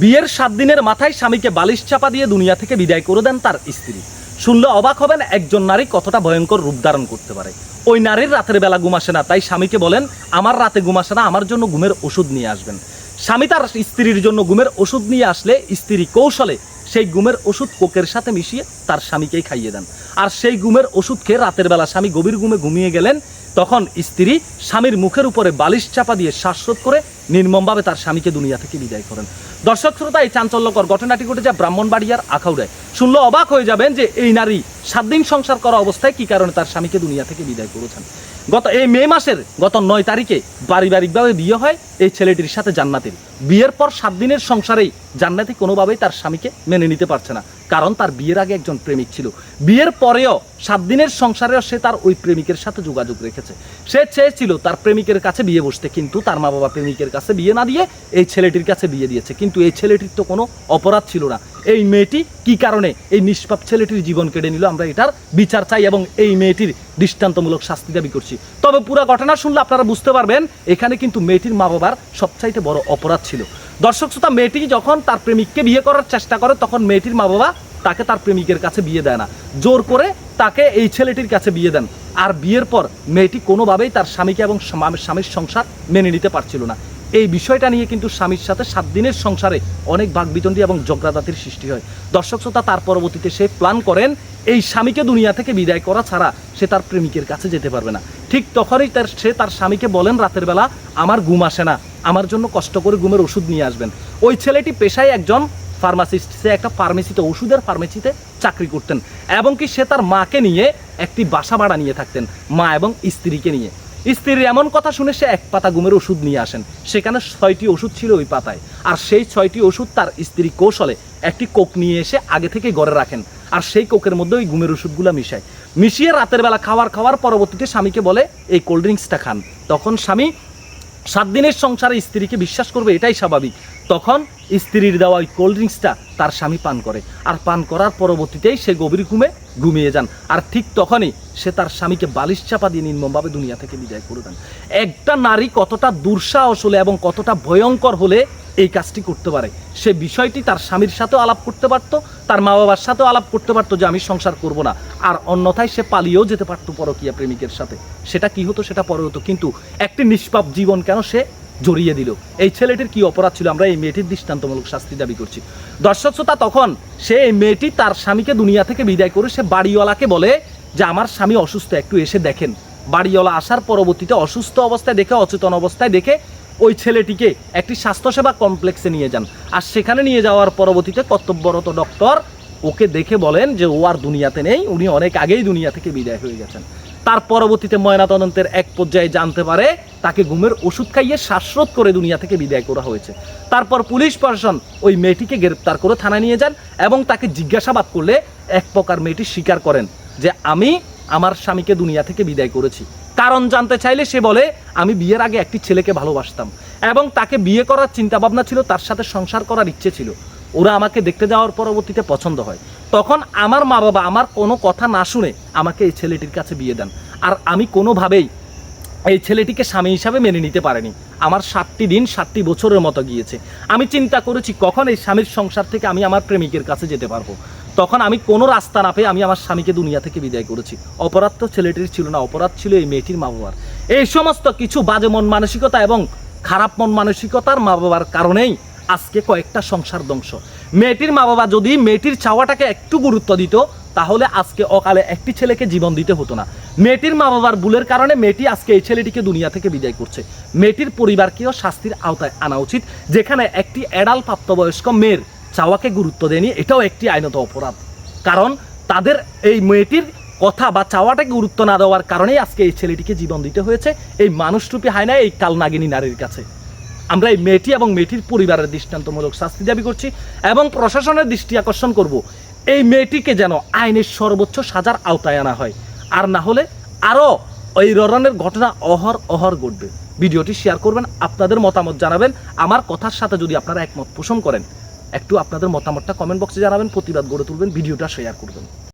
বিয়ের সাত দিনের মাথায় স্বামীকে বালিশ চাপা দিয়ে দুনিয়া থেকে বিদায় করে দেন তার স্ত্রী। শুনলে অবাক হবেন, একজন নারী কতটা ভয়ঙ্কর রূপ ধারণ করতে পারে। ওই নারীর রাতের বেলা ঘুম আসে না, তাই স্বামীকে বলেন, আমার রাতে ঘুম আসে না, আমার জন্য ঘুমের ওষুধ নিয়ে আসবেন। স্বামী তার স্ত্রীর জন্য ঘুমের ওষুধ নিয়ে আসলে স্ত্রী কৌশলে সেই ঘুমের ওষুধ কোকের সাথে মিশিয়ে তার স্বামীকেই খাইয়ে দেন। আর সেই ঘুমের ওষুধ খেয়ে রাতের বেলা স্বামী গভীর ঘুমে ঘুমিয়ে গেলেন, তখন স্ত্রী স্বামীর মুখের উপরে বালিশ চাপা দিয়ে শ্বাসরোধ করে নির্মমভাবে তার স্বামীকে দুনিয়া থেকে বিদায় করেন। দর্শক শ্রোতা, এই চাঞ্চল্যকর ঘটনাটি ঘটেছে ব্রাহ্মণবাড়িয়ার আখাউড়ায়। শুনলে অবাক হয়ে যাবেন যে এই নারী সাত দিন সংসার করা অবস্থায় কি কারণে তার স্বামীকে দুনিয়া থেকে বিদায় করেছেন। গত এই মে মাসের, গত নয় তারিখে পারিবারিকভাবে বিয়ে হয় এই ছেলেটির সাথে জান্নাতের। বিয়ের পর সাত দিনের সংসারেই জান্নাতি কোনোভাবেই তার স্বামীকে মেনে নিতে পারছে না। কারণ তার বিয়ের আগে একজন প্রেমিক ছিল। বিয়ের পরেও সাত দিনের সংসারেও সে তার ওই প্রেমিকের সাথে যোগাযোগ রেখেছে। সে চেয়েছিল তার প্রেমিকের কাছে বিয়ে বসতে, কিন্তু তার মা বাবা প্রেমিকের কাছে বিয়ে না দিয়ে এই ছেলেটির কাছে বিয়ে দিয়েছে। কিন্তু এই ছেলেটির তো কোনো অপরাধ ছিল না। এই মেয়েটি কি কারণে এই নিষ্পাপ ছেলেটির জীবন কেড়ে নিল? আমরা এটার বিচার চাই এবং এই মেয়েটির দৃষ্টান্তমূলক শাস্তি দাবি করছি। তবে পুরো ঘটনা শুনলে আপনারা বুঝতে পারবেন, এখানে কিন্তু মেয়েটির মা বাবার সবচাইতে বড় অপরাধ ছিল। দর্শক শ্রোতা, মেয়েটি যখন তার প্রেমিককে বিয়ে করার চেষ্টা করে, তখন মেয়েটির মা বাবা তাকে তার প্রেমিকের কাছে বিয়ে দেয় না। জোর করে তাকে এই ছেলেটির কাছে বিয়ে দেন। আর বিয়ের পর মেয়েটি কোনোভাবেই তার স্বামীকে এবং স্বামীর সংসার মেনে নিতে পারছিল না। এই বিষয়টা নিয়ে কিন্তু স্বামীর সাথে সাত দিনের সংসারে অনেক বাগবিতণ্ডি এবং জগ্রাদাতির সৃষ্টি হয়। দর্শক শ্রোতা, তার পরবর্তীতে সে প্ল্যান করেন, এই স্বামীকে দুনিয়া থেকে বিদায় করা ছাড়া সে তার প্রেমিকের কাছে যেতে পারবে না। ঠিক তখনই তার সে তার স্বামীকে বলেন রাতের বেলা, আমার ঘুম আসে না। আমার জন্য কষ্ট করে ঘুমের ওষুধ নিয়ে আসবেন। ওই ছেলেটি পেশায় একজন ফার্মাসিস্ট সে একটা ফার্মেসিতে ওষুধের ফার্মেসিতে চাকরি করতেন এবং কি সে তার মাকে নিয়ে একটি বাসা ভাড়া নিয়ে থাকতেন, মা এবং স্ত্রীকে নিয়ে। স্ত্রীর এমন কথা শুনে সে এক পাতা ঘুমের ওষুধ নিয়ে আসেন। সেখানে ছয়টি ওষুধ ছিল ওই পাতায়। আর সেই ছয়টি ওষুধ তার স্ত্রী কৌশলে একটি কোক নিয়ে এসে আগে থেকে ঘরে রাখেন। আর সেই কোকের মধ্যে ওই ঘুমের ওষুধগুলো মিশায়। মিশিয়ে রাতের বেলা খাবার খাওয়ার পরবর্তীতে স্বামীকে বলে, এই কোল্ড ড্রিঙ্কসটা খান। তখন স্বামী সাত দিনের সংসারে স্ত্রীকে বিশ্বাস করবে, এটাই স্বাভাবিক। তখন স্ত্রীর দেওয়া ওই কোল্ড ড্রিঙ্কসটা তার স্বামী পান করে। আর পান করার পরবর্তীতেই সে গভীর ঘুমে ঘুমিয়ে যান। আর ঠিক তখনই সে তার স্বামীকে বালিশ চাপা দিয়ে নির্মমভাবে দুনিয়া থেকে বিদায় করে দেন। একটা নারী কতটা দুঃসাহস হলে এবং কতটা ভয়ঙ্কর হলে এই কাজটি করতে পারে। সে বিষয়টি তার স্বামীর সাথেও আলাপ করতে পারতো, তার মা বাবার সাথেও আলাপ করতে পারতো যে আমি সংসার করব না। আর অন্যথায় সে পালিয়েও যেতে পারতো পরকীয়া প্রেমিকের সাথে। সেটা কি হতো, সেটা পরে হতো। কিন্তু একটি নিষ্পাপ জীবন কেন সে জড়িয়ে দিল? এই ছেলেটির কি অপরাধ ছিল? আমরা এই মেয়েটির দৃষ্টান্তমূলক শাস্তি দাবি করছি। দর্শক শ্রোতা, তখন সে এই মেয়েটি তার স্বামীকে দুনিয়া থেকে বিদায় করে সে বাড়িওয়ালাকে বলে যে, আমার স্বামী অসুস্থ, একটু এসে দেখেন। বাড়িওয়ালা আসার পরবর্তীতে অসুস্থ অবস্থায় দেখে, অচেতন অবস্থায় দেখে ওই ছেলেটিকে একটি স্বাস্থ্যসেবা কমপ্লেক্সে নিয়ে যান। আর সেখানে নিয়ে যাওয়ার পরবর্তীতে কর্তব্যরত ডক্টর ওকে দেখে বলেন যে ও আর দুনিয়াতে নেই, উনি অনেক আগেই দুনিয়া থেকে বিদায় হয়ে গেছেন। তার পরবর্তীতে ময়নাতদন্তের এক পর্যায়ে জানতে পারে তাকে ঘুমের ওষুধ খাইয়ে শ্বাসরোধ করে দুনিয়া থেকে বিদায় করা হয়েছে। তারপর পুলিশ প্রশাসন ওই মেয়েটিকে গ্রেপ্তার করে থানায় নিয়ে যান এবং তাকে জিজ্ঞাসাবাদ করলে এক প্রকার মেয়েটি স্বীকার করেন যে, আমি আমার স্বামীকে দুনিয়া থেকে বিদায় করেছি। কারণ জানতে চাইলে সে বলে, আমি বিয়ের আগে একটি ছেলেকে ভালোবাসতাম এবং তাকে বিয়ে করার চিন্তা ভাবনা ছিল, তার সাথে সংসার করার ইচ্ছে ছিল। ওরা আমাকে দেখতে যাওয়ার পরবর্তীতে পছন্দ হয়। তখন আমার মা বাবা আমার কোনো কথা না শুনে আমাকে এই ছেলেটির কাছে বিয়ে দেন। আর আমি কোনোভাবেই এই ছেলেটিকে স্বামী হিসাবে মেনে নিতে পারেনি। আমার সাতটি দিন, সাতটি বছরের মতো গিয়েছে। আমি চিন্তা করেছি, কখন এই স্বামীর সংসার থেকে আমি আমার প্রেমিকের কাছে যেতে পারব? তখন আমি কোনো রাস্তা না পেয়ে আমি আমার স্বামীকে দুনিয়া থেকে বিদায় করেছি। অপরাধ তো ছেলেটির ছিল না, অপরাধ ছিল এই মেয়েটির মা বাবার এই সমস্ত কিছু বাজে মন মানসিকতা এবং খারাপ মন মানসিকতার মা বাবার কারণেই আজকে কয়েকটা সংসার ধ্বংস। মেয়েটির মা বাবা যদি মেয়েটির চাওয়াটাকে একটু গুরুত্ব দিত, তাহলে আজকে অকালে একটি ছেলেকে জীবন দিতে হতো না। মেয়েটির মা বাবার ভুলের কারণে মেয়েটি আজকে এই ছেলেটিকে দুনিয়া থেকে বিদায় করছে। মেয়েটির পরিবারকেও শাস্তির আওতায় আনা উচিত, যেখানে একটি এডাল প্রাপ্তবয়স্ক মেয়ের চাওয়াকে গুরুত্ব দেয়নি এটাও একটি আইনত অপরাধ। কারণ তাদের এই মেয়েটির কথা বা চাওয়াটাকে গুরুত্ব না দেওয়ার কারণেই আজকে এই ছেলেটিকে জীবন দিতে হয়েছে, এই মানুষরূপী হায়না এই কালনাগিনী নারীর কাছে। আমরা এই মেয়েটি এবং মেয়েটির পরিবারের দৃষ্টান্তমূলক শাস্তি দাবি করছি এবং প্রশাসনের দৃষ্টি আকর্ষণ করব। এই মেয়েটিকে যেন আইনের সর্বোচ্চ সাজার আওতায় আনা হয়, আর না হলে আরও ওই ররনের ঘটনা অহর অহর ঘটবে। ভিডিওটি শেয়ার করবেন, আপনাদের মতামত জানাবেন, আমার কথার সাথে যদি আপনারা একমত পোষণ করেন। একটু আপনাদের মতামতটা কমেন্ট বক্সে জানাবেন প্রতিবাদ গড়ে তুলবেন ভিডিওটা শেয়ার করবেন।